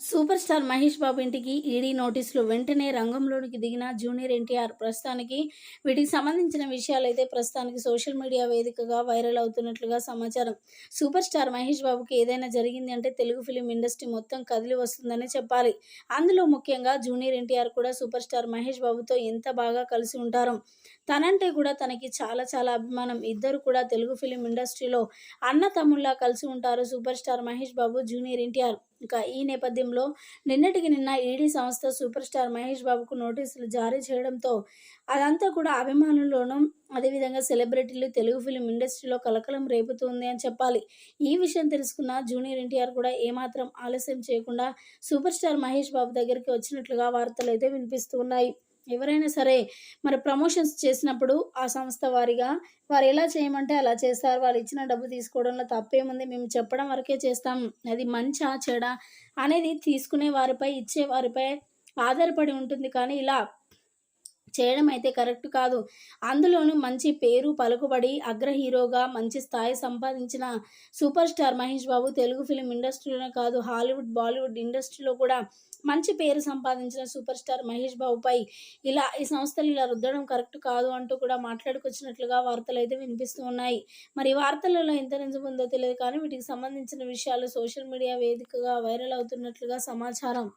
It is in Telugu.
సూపర్ స్టార్ మహేష్ బాబు ఇంటికి ఈడీ నోటీసులు వెంటనే రంగంలోనికి దిగిన జూనియర్ ఎన్టీఆర్ ప్రస్తుతానికి వీటికి సంబంధించిన విషయాలైతే ప్రస్తుతానికి సోషల్ మీడియా వేదికగా వైరల్ అవుతున్నట్లుగా సమాచారం. సూపర్ స్టార్ మహేష్ బాబుకి ఏదైనా జరిగింది అంటే తెలుగు ఫిలిం ఇండస్ట్రీ మొత్తం కదిలి వస్తుందని చెప్పాలి. అందులో ముఖ్యంగా జూనియర్ ఎన్టీఆర్ కూడా సూపర్ స్టార్ మహేష్ బాబుతో ఎంత బాగా కలిసి ఉంటారో తనంటే కూడా తనకి చాలా చాలా అభిమానం. ఇద్దరు కూడా తెలుగు ఫిలిం ఇండస్ట్రీలో అన్న తమ్ముళ్ళ కలిసి ఉంటారు super star Mahesh Babu junior NTR. ఇక ఈ నేపథ్యంలో నిన్నటికి నిన్న ఈడీ సంస్థ సూపర్ స్టార్ మహేష్ బాబుకు నోటీసులు జారీ చేయడంతో అదంతా కూడా అభిమానుల్లోనూ అదేవిధంగా సెలబ్రిటీలు తెలుగు ఫిలిం ఇండస్ట్రీలో కలకలం రేపుతుంది అని చెప్పాలి. ఈ విషయం తెలుసుకున్న జూనియర్ ఎన్టీఆర్ కూడా ఏమాత్రం ఆలస్యం చేయకుండా సూపర్ స్టార్ మహేష్ బాబు దగ్గరికి వచ్చినట్లుగా వార్తలు అయితే వినిపిస్తూ ఉన్నాయి. ఎవరైనా సరే మరి ప్రమోషన్స్ చేసినప్పుడు ఆ సంస్థ వారిగా వారు ఎలా చేయమంటే అలా చేస్తారు. వాళ్ళు ఇచ్చిన డబ్బు తీసుకోవడంలో తప్పేముంది. మేము చెప్పడం వరకే చేస్తాం. అది మంచా చెడా అనేది తీసుకునే వారిపై ఇచ్చే వారిపై ఆధారపడి ఉంటుంది. కానీ ఇలా చేయడం అయితే కరెక్ట్ కాదు. అందులోనూ మంచి పేరు పలుకుబడి అగ్ర హీరోగా మంచి స్థాయి సంపాదించిన super star Mahesh Babu Telugu film ఇండస్ట్రీలోనే కాదు హాలీవుడ్ బాలీవుడ్ ఇండస్ట్రీలో కూడా మంచి పేరు సంపాదించిన సూపర్ స్టార్ మహేష్ బాబుపై ఇలా ఈ సంస్థలు ఇలా రుద్దడం కరెక్ట్ కాదు అంటూ కూడా మాట్లాడుకొచ్చినట్లుగా వార్తలు అయితే వినిపిస్తూ ఉన్నాయి. మరి వార్తలలో ఎంత నిజం ఉందో తెలియదు కానీ వీటికి సంబంధించిన విషయాలు సోషల్ మీడియా వేదికగా వైరల్ అవుతున్నట్లుగా సమాచారం.